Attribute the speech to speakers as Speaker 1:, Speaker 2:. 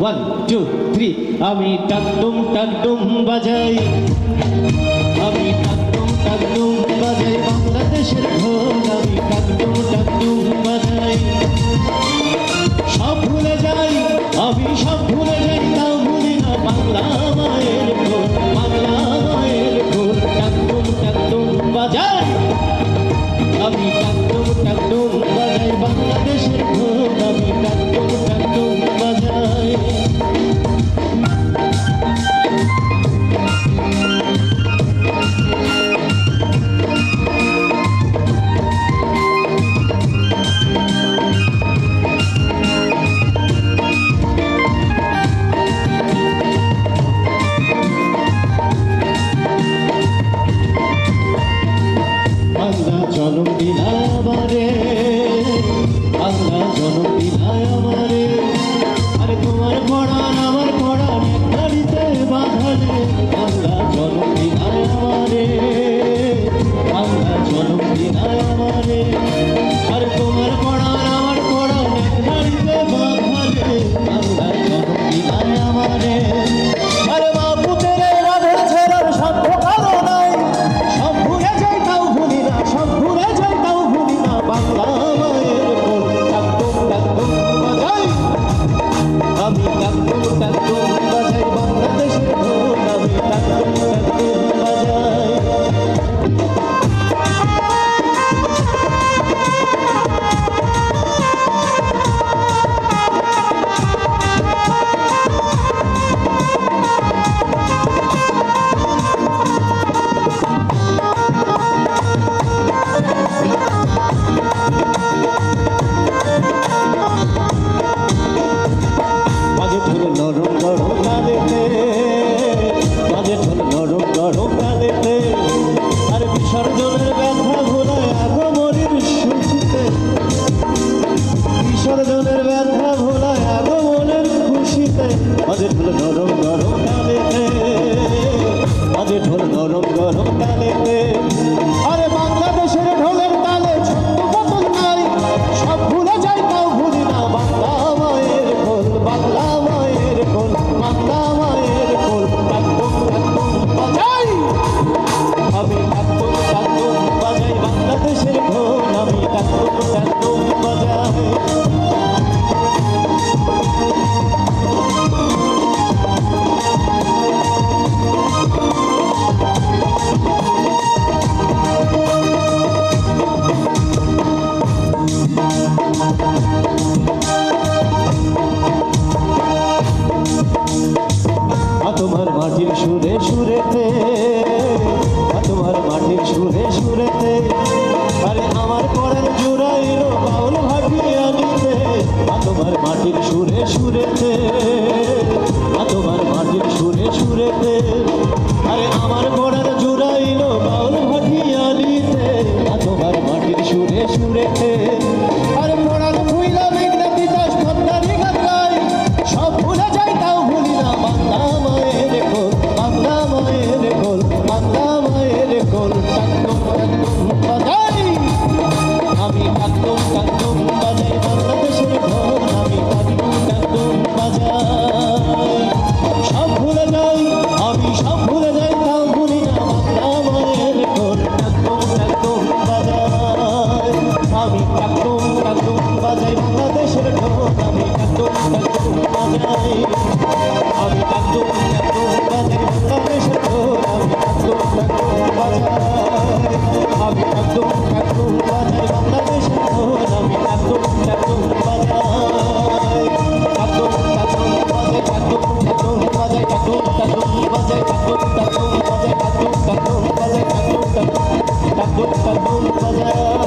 Speaker 1: One two three আমি টাকডুম টাকডুম বাজাই। আমি টাকডুম টাকডুম বাজাই। বাংলাদেশের ঘর আমি টাকডুম টাক ঢোল নরম নরম তালেতে বাজে ঢোল নরম নরম তালেতে আর বিসর্জনের ব্যথা ভোলায় আগমরির খুশিতে বিসর্জনের ব্যথা ভোলায় আগমনের খুশিতে বাজে ঢোল নরম নরম তালেতে বাজে ঢোল নরম নরম তালেতে আর তোমার মাটির সুরে সুরেতে আমি কাটুম কাটুম বাজাই বাংলাদেশের ঢোল আমি কাটুম কাটুম বাজাই আমি কাটুম কাটুম বাজাই বাংলাদেশের ঢোল আমি কাটুম কাটুম বাজাই আমি কাটুম কাটুম বাজাই বাংলাদেশের ঢোল আমি কাটুম কাটুম বাজাই কাটুম কাটুম বাজাই কাটুম কাটুম বাজাই কাটুম কাটুম বাজাই কাটুম কাটুম বাজাই কাটুম কাটুম বাজাই কাটুম কাটুম কাটুম বাজাই